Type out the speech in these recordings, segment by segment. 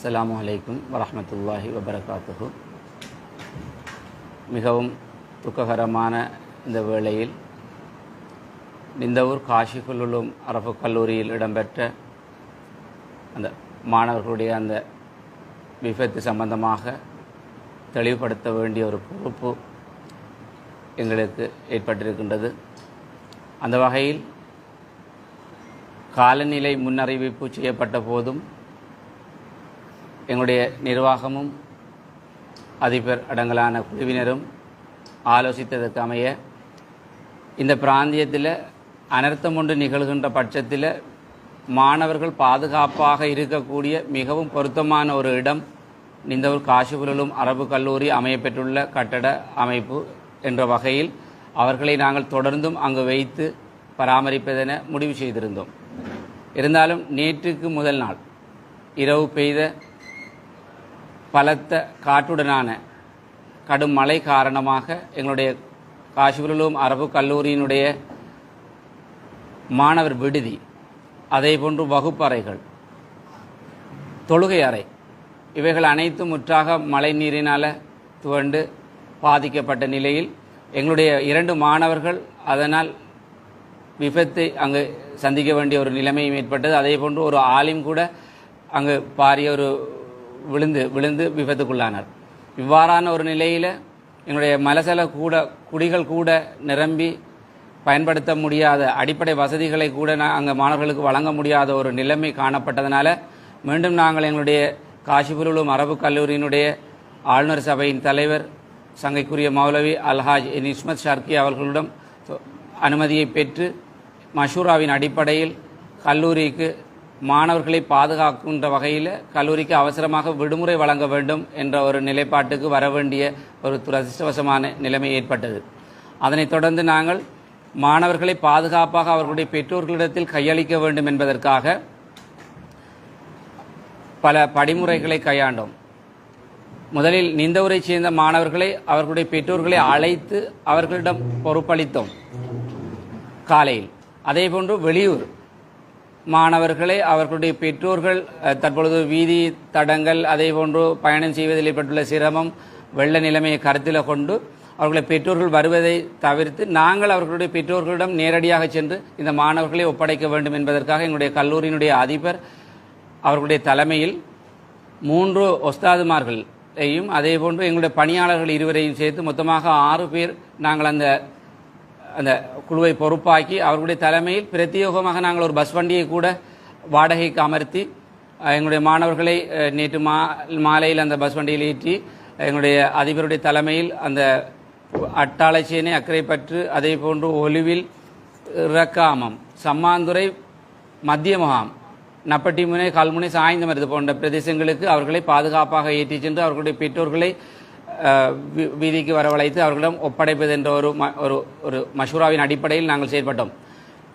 அஸ்ஸலாமு அலைக்கும் வரமத்துல்லாஹி வபரகாத்துஹு. மிகவும் துக்ககரமான இந்த வேளையில் நிந்தவூர் காஷிஃபுல்லும் அரபு கல்லூரியில் இடம்பெற்ற அந்த மாணவர்களுடைய அந்த விபத்து சம்பந்தமாக தெளிவுபடுத்த வேண்டிய ஒரு பொறுப்பு எங்களுக்கு ஏற்பட்டிருக்கின்றது. அந்த வகையில் காலநிலை முன்னறிவிப்பு செய்யப்பட்ட போதும் எங்களுடைய நிர்வாகமும் அதிபர் அடங்கலான குழுவினரும் ஆலோசித்ததற்கு அமைய இந்த பிராந்தியத்தில் அனர்த்தம் ஒன்று நிகழ்கின்ற பட்சத்தில் மாணவர்கள் பாதுகாப்பாக இருக்கக்கூடிய மிகவும் பொருத்தமான ஒரு இடம் இந்த ஒரு காசிபுரலும் அரபு கல்லூரி அமையப்பெற்றுள்ள கட்டட அமைப்பு என்ற வகையில் அவர்களை நாங்கள் தொடர்ந்தும் அங்கு வைத்து பராமரிப்பதென முடிவு செய்திருந்தோம். இருந்தாலும் நேற்றுக்கு முதல் நாள் இரவு பெய்த பலத்த காற்றுடனான கடும் மழை காரணமாக எங்களுடைய காஷ்மீரிலும் அரபு கல்லூரியினுடைய மாணவர் விடுதி அதே போன்று வகுப்பறைகள் தொழுகை அறை இவைகள் அனைத்தும் முற்றாக மழை நீரினால் துவண்டு பாதிக்கப்பட்ட நிலையில் எங்களுடைய இரண்டு மாணவர்கள் அதனால் விபத்தை அங்கு சந்திக்க வேண்டிய ஒரு நிலைமையும் ஏற்பட்டது. அதே போன்று ஒரு ஆலிம் கூட அங்கு பாரிய ஒரு விழுந்து விழுந்து விபத்துக்குள்ளானார். இவ்வாறான ஒரு நிலையில் எங்களுடைய மலசல கூட குடிகள் கூட நிரம்பி பயன்படுத்த முடியாத அடிப்படை வசதிகளை கூட நான் அங்கே மாணவர்களுக்கு வழங்க முடியாத ஒரு நிலைமை காணப்பட்டதனால மீண்டும் நாங்கள் எங்களுடைய காஷிபுருளும் அரபு கல்லூரியினுடைய ஆளுநர் சபையின் தலைவர் சங்கைக்குரிய மௌலவி அல்ஹாஜ் என் இஸ்மத் ஷார்கி அவர்களிடம் அனுமதியை பெற்று மஷூராவின் அடிப்படையில் கல்லூரிக்கு மாணவர்களை பாதுகாக்கின்ற வகையில் கல்லூரிக்கு அவசரமாக விடுமுறை வழங்க வேண்டும் என்ற ஒரு நிலைப்பாட்டுக்கு வர வேண்டிய ஒரு துரதிருஷ்டவசமான நிலைமை ஏற்பட்டது. அதனைத் தொடர்ந்து நாங்கள் மாணவர்களை பாதுகாப்பாக அவர்களுடைய பெற்றோர்களிடத்தில் கையளிக்க வேண்டும் என்பதற்காக பல படிமுறைகளை கையாண்டோம். முதலில் நிந்தவரை சேர்ந்த மாணவர்களை அவர்களுடைய பெற்றோர்களை அழைத்து அவர்களிடம் பொறுப்பளித்தோம். காலையில். அதேபோன்று வெளியூர். மாணவர்களை அவர்களுடைய பெற்றோர்கள் தற்பொழுது வீதி தடங்கள் அதேபோன்று பயணம் செய்வதில் ஏற்பட்டுள்ள சிரமம் வெள்ள நிலைமையை கருத்தில் கொண்டு அவர்களை பெற்றோர்கள் வருவதை தவிர்த்து நாங்கள் அவர்களுடைய பெற்றோர்களிடம் நேரடியாக சென்று இந்த மாணவர்களை ஒப்படைக்க வேண்டும் என்பதற்காக எங்களுடைய கல்லூரியினுடைய அதிபர் அவர்களுடைய தலைமையில் மூன்று ஒஸ்தாதுமார்களையும் அதே போன்று எங்களுடைய பணியாளர்கள் இருவரையும் சேர்த்து மொத்தமாக ஆறு பேர் நாங்கள் அந்த அந்த குழுவை பொறுப்பாக்கி அவர்களுடைய தலைமையில் பிரத்யேகமாக நாங்கள் ஒரு பஸ் வண்டியை கூட வாடகைக்கு அமர்த்தி எங்களுடைய மாணவர்களை நேற்று மா மாலையில் அந்த பஸ் வண்டியில் ஏற்றி எங்களுடைய அதிபருடைய தலைமையில் அந்த அட்டாளச்சேனை அக்கறைப்பற்று அதே போன்று ஒலுவில் இறக்காமம் சம்மாந்துறை மத்திய முகாம் நப்பட்டிமுனை கல்முனை சாய்ந்தமருது போன்ற பிரதேசங்களுக்கு அவர்களை பாதுகாப்பாக ஏற்றிச் சென்று அவர்களுடைய பெற்றோர்களை வீதிக்கு வரவழைத்து அவர்களிடம் ஒப்படைப்பது என்ற ஒரு ம- ஒரு ஒரு மஷூராவின் அடிப்படையில் நாங்கள் செயற்பட்டோம்.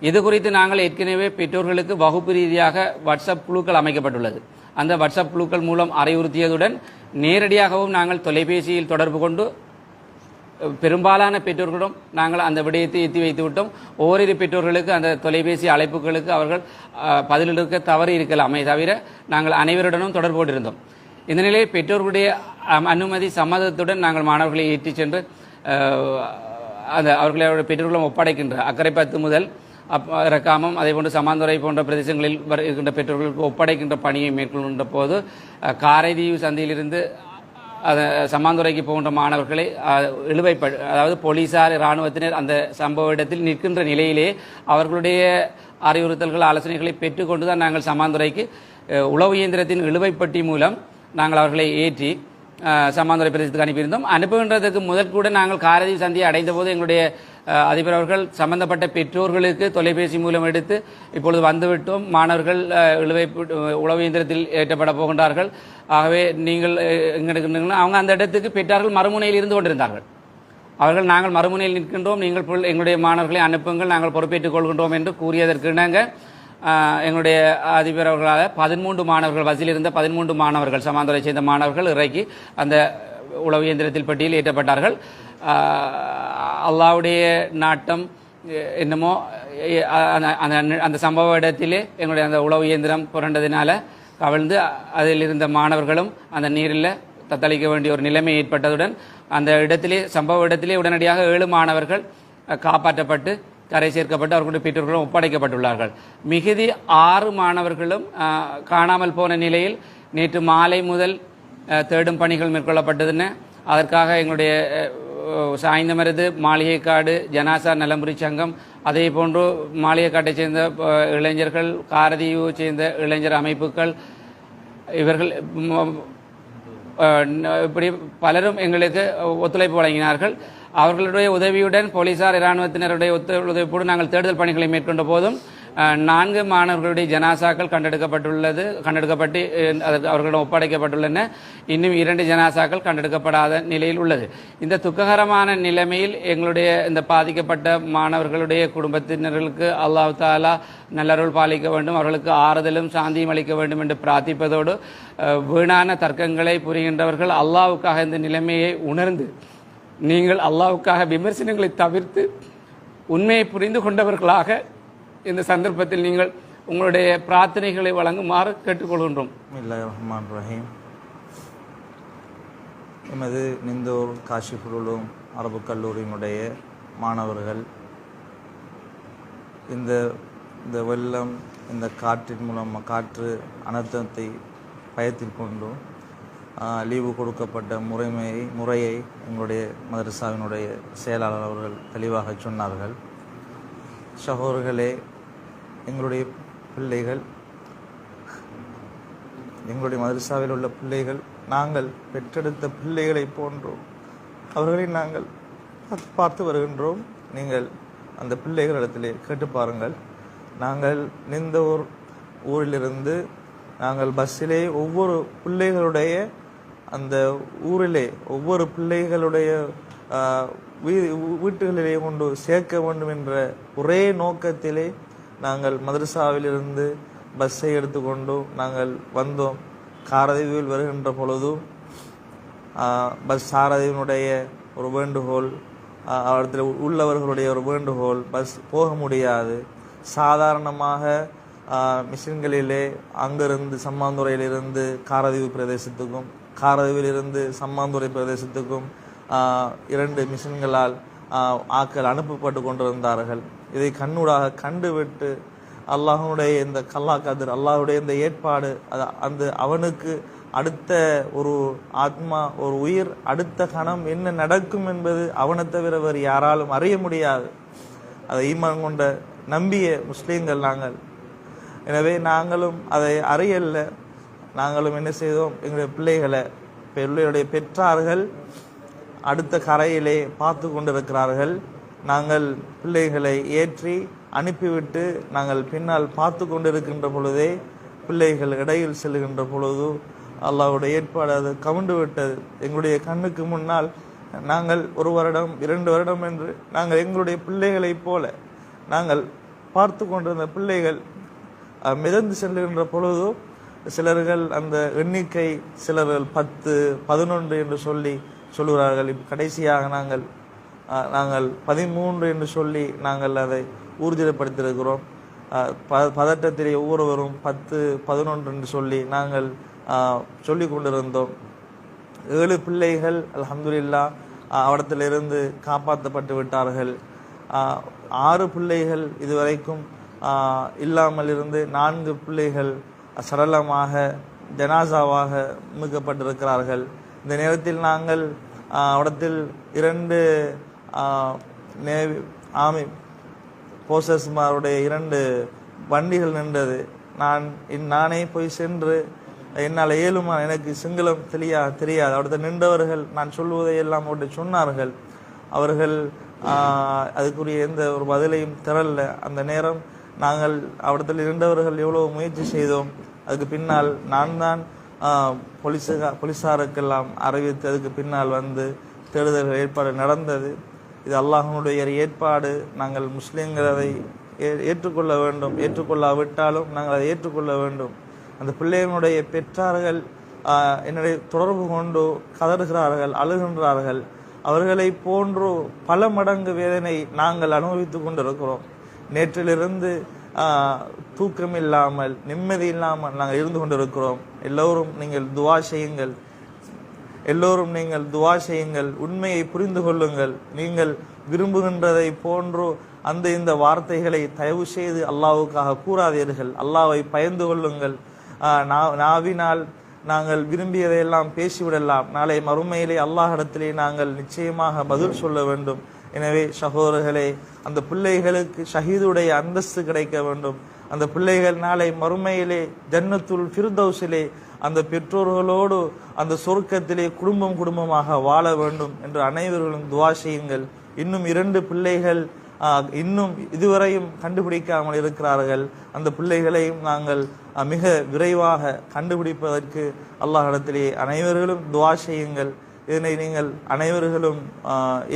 இது குறித்து நாங்கள் ஏற்கனவே பெற்றோர்களுக்கு வகுப்பு ரீதியாக வாட்ஸ்அப் குழுக்கள் அமைக்கப்பட்டுள்ளது. அந்த வாட்ஸ்அப் குழுக்கள் மூலம் அறிவுறுத்தியதுடன் நேரடியாகவும் நாங்கள் தொலைபேசியில் தொடர்பு கொண்டு பெரும்பாலான பெற்றோர்களிடம் நாங்கள் அந்த விடயத்தை எத்தி வைத்து விட்டோம். ஓரிரு பெற்றோர்களுக்கு அந்த தொலைபேசி அழைப்புகளுக்கு அவர்கள் பதிலளிக்க தவறு இருக்கலாமே தவிர நாங்கள் அனைவருடனும் தொடர்பு கொண்டிருந்தோம். இந்த நிலையில் பெற்றோர்களுடைய அனுமதி சம்மதத்துடன் நாங்கள் மாணவர்களை ஏற்றிச் சென்று அந்த அவர்களை அவருடைய பெற்றோர்களும் ஒப்படைக்கின்ற அக்கரைப்பத்து முதல் அப் ரக்காமம் அதே போன்று சமாந்துறை போன்ற பிரதேசங்களில் வர இருக்கின்ற பெற்றோர்களுக்கு ஒப்படைக்கின்ற பணியை மேற்கொள்கின்ற போது காரைதீவு சந்தையிலிருந்து அதை சம்மாந்துறைக்கு போகின்ற மாணவர்களை அஹ், இழுவைப்ப அதாவது போலீசார் இராணுவத்தினர் அந்த சம்பவ இடத்தில் நிற்கின்ற நிலையிலே அவர்களுடைய அறிவுறுத்தல்கள் ஆலோசனைகளை பெற்றுக்கொண்டு தான் நாங்கள் சமாந்துரைக்கு உளவு இயந்திரத்தின் இழுவைப்பட்டி மூலம் நாங்கள் அவர்களை ஏற்றி சமாந்தர பிரதேசத்துக்கு அனுப்பியிருந்தோம். அனுப்புகின்றதுக்கு முதல் கூட நாங்கள் காரதீவ் சந்தியை அடைந்த போது எங்களுடைய அதிபர் அவர்கள் சம்பந்தப்பட்ட பெற்றோர்களுக்கு தொலைபேசி மூலம் எடுத்து இப்பொழுது வந்துவிட்டோம். மாணவர்கள் இழுவை உளவு இயந்திரத்தில் ஏற்றப்பட போகின்றார்கள். ஆகவே நீங்கள் எங்களுக்கு அவங்க அந்த இடத்துக்கு பெற்றார்கள் மறுமுனையில் இருந்து கொண்டிருந்தார்கள். அவர்கள் நாங்கள் மறுமுனையில் நிற்கின்றோம். நீங்கள் எங்களுடைய மாணவர்களை அனுப்புங்கள். நாங்கள் பொறுப்பேற்றுக் கொள்கின்றோம் என்று கூறியதற்கு இணங்க எங்களுடைய அதிபர் அவர்களால் பதிமூன்று மாணவர்கள் பஸ்ஸில் இருந்த பதிமூன்று மாணவர்கள் சமாந்தரை சேர்ந்த மாணவர்கள் இறக்கி அந்த உளவு இயந்திரத்தில் பட்டியல் ஏற்றப்பட்டார்கள். அல்லாவுடைய நாட்டம் என்னமோ அந்த அந்த- அந்த சம்பவ இடத்திலே எங்களுடைய அந்த உளவு இயந்திரம் புரண்டதினால கவிழ்ந்து அதில் இருந்த மாணவர்களும் அந்த நீரில் தத்தளிக்க வேண்டிய ஒரு நிலைமை ஏற்பட்டதுடன் அந்த இடத்திலே சம்பவ இடத்திலே உடனடியாக ஏழு மாணவர்கள் காப்பாற்றப்பட்டு கரை சேர்க்கப்பட்டு அவர்களுடைய பெற்றோர்களும் ஒப்படைக்கப்பட்டுள்ளார்கள். மிகுதி ஆறு மாணவர்களும் காணாமல் போன நிலையில் நேற்று மாலை முதல் தேடும் பணிகள் மேற்கொள்ளப்பட்டதுன்னு அதற்காக எங்களுடைய சாய்ந்தமருது மாளிகைக்காடு ஜனாசா நலம்புரி சங்கம் அதே போன்று மாளிகைக்காட்டைச் சேர்ந்த இளைஞர்கள் காரதியை சேர்ந்த இளைஞர் அமைப்புகள் இவர்கள் இப்படி பலரும் எங்களுக்கு ஒத்துழைப்பு வழங்கினார்கள். அவர்களுடைய உதவியுடன் போலீசார் இராணுவத்தினருடைய உதவியோடு நாங்கள் தேடுதல் பணிகளை மேற்கொண்ட போதும் நான்கு மாணவர்களுடைய ஜனாசாக்கள் கண்டெடுக்கப்பட்டுள்ளது கண்டெடுக்கப்பட்டு அதற்கு அவர்களிடம் ஒப்படைக்கப்பட்டுள்ளன. இன்னும் இரண்டு ஜனாசாக்கள் கண்டெடுக்கப்படாத நிலையில் உள்ளது. இந்த துக்ககரமான நிலைமையில் எங்களுடைய இந்த பாதிக்கப்பட்ட மாணவர்களுடைய குடும்பத்தினர்களுக்கு அல்லாஹ் தாலா நல்லருள் பாலிக்க வேண்டும் அவர்களுக்கு ஆறுதலும் சாந்தியும் அளிக்க வேண்டும் என்று பிரார்த்திப்பதோடு வீணான தர்க்கங்களை புரிகின்றவர்கள் அல்லாவுக்காக இந்த நிலைமையை உணர்ந்து நீங்கள் அல்லாவுக்காக விமர்சனங்களை தவிர்த்து உண்மையை புரிந்து கொண்டவர்களாக இந்த சந்தர்ப்பத்தில் நீங்கள் உங்களுடைய பிரார்த்தனைகளை வழங்குமாறு கேட்டுக்கொள்கின்றோம். ரஹ்மான் ரஹீம் எமது நிந்தூர் காஷிபுருளும் அரபு கல்லூரியினுடைய மாணவர்கள் இந்த இந்த வெள்ளம் இந்த காற்றின் மூலம் காற்று அனர்த்தத்தை பயத்தில் கொண்டும் லீவு கொடுக்கப்பட்ட முறைமையை முறையை எங்களுடைய மதரசாவினுடைய செயலாளர் அவர்கள் தெளிவாக சொன்னார்கள். சகோதரர்களே எங்களுடைய பிள்ளைகள் எங்களுடைய மதரசாவில் உள்ள பிள்ளைகள் நாங்கள் பெற்றெடுத்த பிள்ளைகளைப் போன்றோம். அவர்களை நாங்கள் பார்த்து- பார்த்து வருகின்றோம். நீங்கள் அந்த பிள்ளைகளிடத்திலே கேட்டு பாருங்கள். நாங்கள் நின்ற ஊர் ஊரிலிருந்து நாங்கள் பஸ்ஸிலே ஒவ்வொரு பிள்ளைகளுடைய அந்த ஊரிலே ஒவ்வொரு பிள்ளைகளுடைய வீ- வீட்டுகளிலே கொண்டு சேர்க்க வேண்டும் என்ற ஒரே நோக்கத்திலே நாங்கள் மதரசாவிலிருந்து பஸ்ஸை எடுத்துக்கொண்டு நாங்கள் வந்தோம். காரதீவில் வருகின்ற பொழுதும் பஸ் சாரதியினுடைய ஒரு வேண்டுகோள் அவரத்தில் உள்ளவர்களுடைய ஒரு வேண்டுகோள் பஸ் போக முடியாது. சாதாரணமாக மிஷின்களிலே அங்கிருந்து சம்மாந்துறையிலிருந்து காரதீவு பிரதேசத்துக்கும் காரதுவிலிருந்து சம்மாந்துறை பிரதேசத்துக்கும் இரண்டு மிஷின்களால் ஆக்கள் அனுப்பப்பட்டு கொண்டிருந்தார்கள். இதை கண்ணூடாக கண்டுவிட்டு அல்லாஹனுடைய இந்த கல்லா கதிர் அல்லாஹுடைய இந்த ஏற்பாடு அது- அந்த அவனுக்கு அடுத்த ஒரு ஆத்மா ஒரு உயிர் அடுத்த கணம் என்ன நடக்கும் என்பது அவனை தவிர வேறு யாராலும் அறிய முடியாது. அதை ஈமான் கொண்ட நம்பிய முஸ்லீம்கள் நாங்கள். எனவே நாங்களும் அதை அறியல்ல. நாங்களும் என்ன செய்தோம்? எங்களுடைய பிள்ளைகளை பிள்ளைகளுடைய பெற்றார்கள் அடுத்த கரையிலே பார்த்து கொண்டிருக்கிறார்கள். நாங்கள் பிள்ளைகளை ஏற்றி அனுப்பிவிட்டு நாங்கள் பின்னால் பார்த்து கொண்டிருக்கின்ற பொழுதே பிள்ளைகள் இடையில் செல்கின்ற பொழுது அல்லாவுடைய ஏற்பாடு அது கவுண்டு விட்டது. எங்களுடைய கண்ணுக்கு முன்னால் நாங்கள் ஒரு வருடம் இரண்டு வருடம் என்று நாங்கள் எங்களுடைய பிள்ளைகளைப் போல நாங்கள் பார்த்து கொண்டிருந்த பிள்ளைகள் மிதந்து செல்கின்ற பொழுதோ சிலர்கள் அந்த எண்ணிக்கை சிலர்கள் பத்து பதினொன்று என்று சொல்லி சொல்கிறார்கள் கடைசியாக நாங்கள் நாங்கள் பதிமூன்று என்று சொல்லி நாங்கள் அதை ஊர்ஜிதப்படுத்தியிருக்கிறோம் ப பதட்டத்திலே ஒவ்வொருவரும் பத்து பதினொன்று என்று சொல்லி நாங்கள் சொல்லி கொண்டிருந்தோம். ஏழு பிள்ளைகள் அலமதுல்லா அவடத்திலிருந்து காப்பாற்றப்பட்டு விட்டார்கள். ஆறு பிள்ளைகள் இதுவரைக்கும் இல்லாமல் இருந்து நான்கு பிள்ளைகள் சரளமாக ஜனாசாவாக மீட்கப்பட்டிருக்கிறார்கள். இந்த நேரத்தில் நாங்கள் அவடத்தில் இரண்டு நேவி ஆமி போசஸ்மாருடைய இரண்டு வண்டிகள் நின்றது. நான் இன் நானே போய் சென்று என்னால் இயலுமா எனக்கு சிங்களம் தெரியா தெரியாது. அவர்கிட்ட நின்றவர்கள் நான் சொல்லுவதை எல்லாம் அவர்கிட்ட சொன்னார்கள். அவர்கள் அதுக்குரிய எந்த ஒரு பதிலையும் திரல்ல அந்த நேரம் நாங்கள் அவரிடத்தில் இருந்தவர்கள் எவ்வளவு முயற்சி செய்தோம் அதுக்கு பின்னால் நான் தான் ஆஹ், போலீஸுகா போலீஸாருக்கெல்லாம் அறிவித்து அதுக்கு பின்னால் வந்து தேடுதல் ஏற்பாடு நடந்தது. இது அல்லாஹனுடைய ஏற்பாடு. நாங்கள் முஸ்லீம்கிறதை அதை ஏ- ஏற்றுக்கொள்ள வேண்டும். ஏற்றுக்கொள்ளாவிட்டாலும் நாங்கள் அதை ஏற்றுக்கொள்ள வேண்டும். அந்த பிள்ளையினுடைய பெற்றார்கள் என்னுடைய தொடர்பு கொண்டு கதறுகிறார்கள் அழுகின்றார்கள். அவர்களை போன்று பல மடங்கு வேதனை நாங்கள் அனுபவித்துக் கொண்டிருக்கிறோம். நேற்றிலிருந்து தூக்கம் இல்லாமல் நிம்மதி இல்லாமல் நாங்கள் இருந்து கொண்டிருக்கிறோம். எல்லோரும் நீங்கள் துவா செய்யுங்கள். எல்லோரும் நீங்கள் துவா செய்யுங்கள். உண்மையை புரிந்து கொள்ளுங்கள். நீங்கள் விரும்புகின்றதை போன்றோ அந்த இந்த வார்த்தைகளை தயவு செய்து அல்லாவுக்காக கூறாதீர்கள். அல்லாவை பயந்து கொள்ளுங்கள். நா- நாவினால் நாங்கள் விரும்பியதையெல்லாம் பேசிவிடலாம். நாளை மறுமையிலே அல்லாஹிடத்திலே நாங்கள் நிச்சயமாக பதில் சொல்ல வேண்டும். எனவே சகோதரர்களே அந்த பிள்ளைகளுக்கு ஷஹீதுடைய அந்தஸ்து கிடைக்க வேண்டும். அந்த பிள்ளைகள் நாளை மறுமையிலே ஜன்னத்துள் ஃபிர்தௌசிலே அந்த பெற்றோர்களோடு அந்த சொர்க்கத்திலே குடும்பம் குடும்பமாக வாழ வேண்டும் என்று அனைவர்களும் துவா செய்யுங்கள். இன்னும் இரண்டு பிள்ளைகள் இன்னும் இதுவரையும் கண்டுபிடிக்காமல் இருக்கிறார்கள். அந்த பிள்ளைகளையும் நாங்கள் மிக விரைவாக கண்டுபிடிப்பதற்கு அல்லாஹிடத்திலே அனைவர்களும் துவா செய்யுங்கள். இதனை நீங்கள் அனைவர்களும்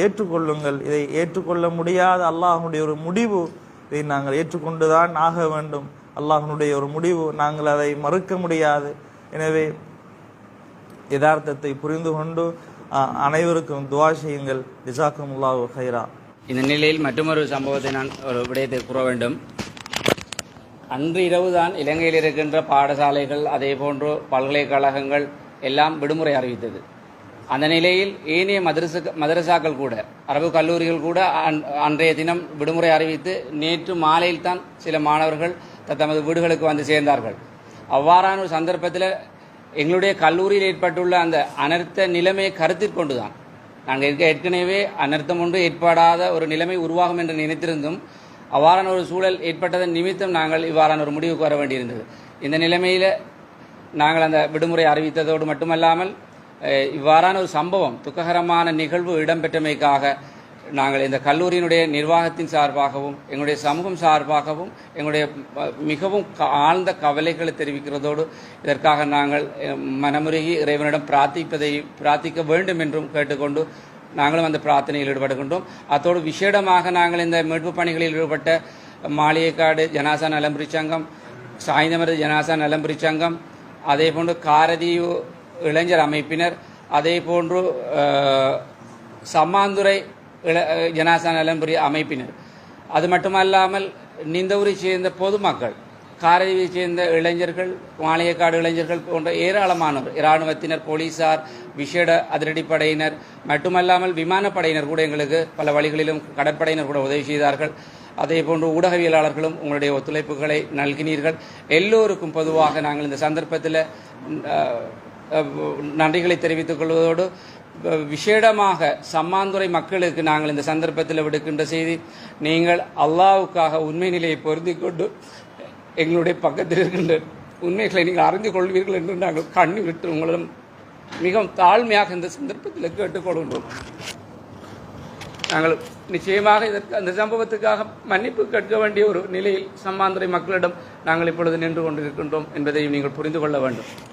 ஏற்றுக்கொள்ளுங்கள். இதை ஏற்றுக்கொள்ள முடியாத அல்லாஹனுடைய ஒரு முடிவு இதை நாங்கள் ஏற்றுக்கொண்டுதான் ஆக வேண்டும். அல்லாஹனுடைய ஒரு முடிவு நாங்கள் அதை மறுக்க முடியாது. எனவே யதார்த்தத்தை புரிந்து கொண்டு அனைவருக்கும் துவா செய்யுங்கள். ஜிசாக்கும் ஹைரா இந்த நிலையில் மற்றொரு சம்பவத்தை நான் ஒரு விடயத்தை கூற வேண்டும். அன்று இரவுதான் இலங்கையில் இருக்கின்ற பாடசாலைகள் அதே போன்று பல்கலைக்கழகங்கள் எல்லாம் விடுமுறை அறிவித்தது. அந்த நிலையில் ஏனைய மதரச மதரசாக்கள் கூட அரபு கல்லூரிகள் கூட அன்றைய தினம் விடுமுறை அறிவித்து நேற்று மாலையில் தான் சில மாணவர்கள் த- தமது வீடுகளுக்கு வந்து சேர்ந்தார்கள். அவ்வாறான ஒரு சந்தர்ப்பத்தில் எங்களுடைய கல்லூரியில் ஏற்பட்டுள்ள அந்த அனர்த்த நிலைமையை கருத்தில் கொண்டுதான். நாங்கள் இருக்க ஏற்கனவே அனர்த்தம் ஒன்று ஏற்படாத ஒரு நிலைமை உருவாகும் என்று நினைத்திருந்தும் அவ்வாறான ஒரு சூழல் ஏற்பட்டதன் நிமித்தம் நாங்கள் இவ்வாறான ஒரு முடிவுக்கு வர வேண்டியிருந்தது. இந்த நிலைமையில் நாங்கள் அந்த விடுமுறை அறிவித்ததோடு மட்டுமல்லாமல் இவ்வாறான ஒரு சம்பவம் துக்ககரமான நிகழ்வு இடம்பெற்றமைக்காக நாங்கள் இந்த கல்லூரியினுடைய நிர்வாகத்தின் சார்பாகவும் எங்களுடைய சமூகம் சார்பாகவும் எங்களுடைய மிகவும் க- ஆழ்ந்த கவலைகளை தெரிவிக்கிறதோடு இதற்காக நாங்கள் மனமுருகி இறைவனிடம் பிரார்த்திப்பதை பிரார்த்திக்க வேண்டும் என்றும் கேட்டுக்கொண்டு நாங்களும் அந்த பிரார்த்தனையில் ஈடுபடுகின்றோம். அத்தோடு விசேடமாக நாங்கள் இந்த மீட்பு பணிகளில் ஈடுபட்ட மாளிகைக்காடு ஜனாசா நலம்புரி சங்கம் சாய்ந்தமர ஜனாசா நலம்புரி சங்கம் அதே போன்று காரதி இளைஞர் அமைப்பினர் அதே போன்று சம்மாந்துறை இள ஜனாசா நலம்புரி அமைப்பினர். அது மட்டுமல்லாமல் நிந்தவூரை சேர்ந்த பொதுமக்கள் காரதீவை சேர்ந்த இளைஞர்கள் மாளிகைக்காடு இளைஞர்கள் போன்ற ஏராளமானவர் இராணுவத்தினர் போலீசார் விசேட அதிரடிப்படையினர் மட்டுமல்லாமல் விமானப்படையினர் கூட எங்களுக்கு பல வழிகளிலும் கடற்படையினர் கூட உதவி செய்தார்கள். அதே போன்று ஊடகவியலாளர்களும் உங்களுடைய ஒத்துழைப்புகளை நல்கினீர்கள். எல்லோருக்கும் பொதுவாக நாங்கள் இந்த சந்தர்ப்பத்தில் நன்றிகளை தெரிவித்துக் கொள்வதோடு விசேடமாக சம்மாந்துறை மக்களுக்கு நாங்கள் இந்த சந்தர்ப்பத்தில் விடுக்கின்ற செய்தி நீங்கள் அல்லாவுக்காக உண்மை நிலையை பொருந்திக் கொண்டு எங்களுடைய பக்கத்தில் இருக்கின்ற உண்மைகளை நீங்கள் அறிந்து கொள்வீர்கள் என்று நாங்கள் கண்ணி விட்டு உங்களிடம் மிகவும் தாழ்மையாக இந்த சந்தர்ப்பத்தில் கேட்டுக்கொள்கின்றோம் நாங்கள் நிச்சயமாக இதற்கு அந்த சம்பவத்துக்காக மன்னிப்பு கேட்க வேண்டிய ஒரு நிலையில் சம்மாந்துறை மக்களிடம் நாங்கள் இப்பொழுது நின்று கொண்டிருக்கின்றோம் என்பதையும் நீங்கள் புரிந்து கொள்ள வேண்டும்.